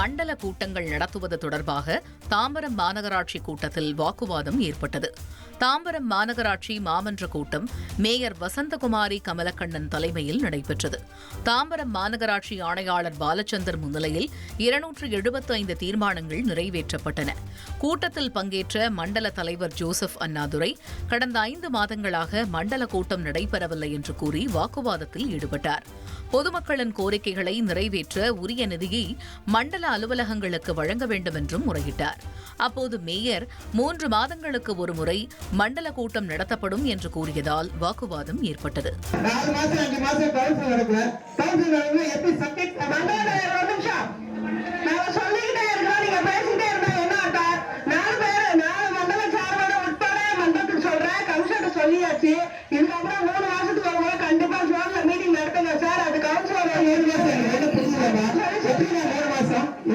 மண்டல கூட்டங்கள் நடத்துவது தொடர்பாக தாம்பரம் மாநகராட்சி கூட்டத்தில் வாக்குவாதம் ஏற்பட்டது. தாம்பரம் மாநகராட்சி மாமன்ற கூட்டம் மேயர் வசந்தகுமாரி கமலக்கண்ணன் தலைமையில் நடைபெற்றது. தாம்பரம் மாநகராட்சி ஆணையாளர் பாலச்சந்தர் முன்னிலையில் இருநூற்று எழுபத்து ஐந்து தீர்மானங்கள் நிறைவேற்றப்பட்டன. கூட்டத்தில் பங்கேற்ற மண்டல தலைவர் ஜோசப் அண்ணாதுரை கடந்த ஐந்து மாதங்களாக மண்டல கூட்டம் நடைபெறவில்லை என்று கூறி வாக்குவாதத்தில் ஈடுபட்டார். பொதுமக்களின் கோரிக்கைகளை நிறைவேற்ற உரிய நிதியை மண்டல அலுவலகங்களுக்கு வழங்க வேண்டும் என்றும் முறையிட்டார். அப்போது மேயர் மூன்று மாதங்களுக்கு ஒருமுறை மண்டல கூட்டம் நடத்தப்படும் என்று கூறியதால் வாக்குவாதம் ஏற்பட்டது. சொல்லியாச்சு. இதுக்கப்புறம்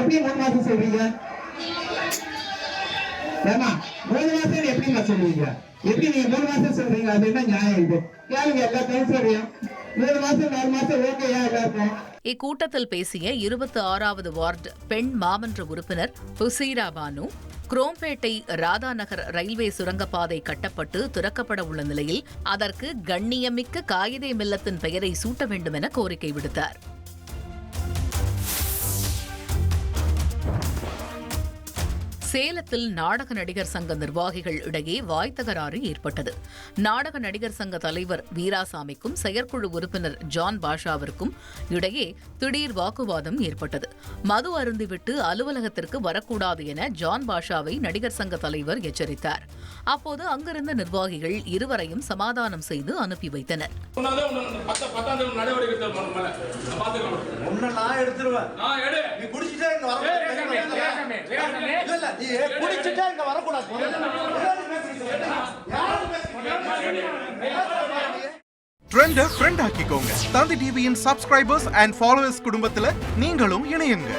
எப்படி மூணு மாசம் சொல்றீங்க? ஏமா மூணு மாசம் எப்படிமா சொல்றீங்க? எப்படி நீங்க மூணு மாசம் சொல்றீங்க? அது என்ன நியாயம் இது? கேளுங்க எல்லாத்தையும் கவுன்சிலரையும் மூணு மாசம் நாலு மாசம் ஓகேயா எல்லாருக்கும்? இக்கூட்டத்தில் பேசிய இருபத்தி ஆறாவது வார்டு பெண் மாமன்ற உறுப்பினர் புசீரா பானு குரோம்பேட்டை ராதாநகர் ரயில்வே சுரங்கப்பாதை கட்டப்பட்டு திறக்கப்பட உள்ள நிலையில் அதற்கு கண்ணியமிக்க காயிதே மில்லத்தின் பெயரை சூட்ட வேண்டும் என கோரிக்கை விடுத்தார். சேலத்தில் நாடக நடிகர் சங்க நிர்வாகிகள் இடையே வாய் தகராறு ஏற்பட்டது நாடக நடிகர் சங்க தலைவர் வீராசாமிக்கும் செயற்குழு உறுப்பினர் ஜான் பாஷாவிற்கும் இடையே திடீர் வாக்குவாதம் ஏற்பட்டது மது அருந்திவிட்டு அலுவலகத்திற்கு வரக்கூடாது என ஜான் பாஷாவை நடிகர் சங்க தலைவர் எச்சரித்தார் அப்போது அங்கிருந்த நிர்வாகிகள் இருவரையும் சமாதானம் செய்து அனுப்பி வைத்தனர் நான் எடுத்துருவேன் குடிச்சிட்டே இங்க வரக்கூடாது இல்ல நீ குடிச்சிட்டே இங்க வரக்கூடாது. ட்ரெண்ட ஃப்ரெண்ட் ஆக்கிக்கோங்க. தந்தி டிவியின் சப்ஸ்கிரைபர்ஸ் அண்ட் ஃபாலோவர்ஸ் குடும்பத்துல நீங்களும் இணையுங்க.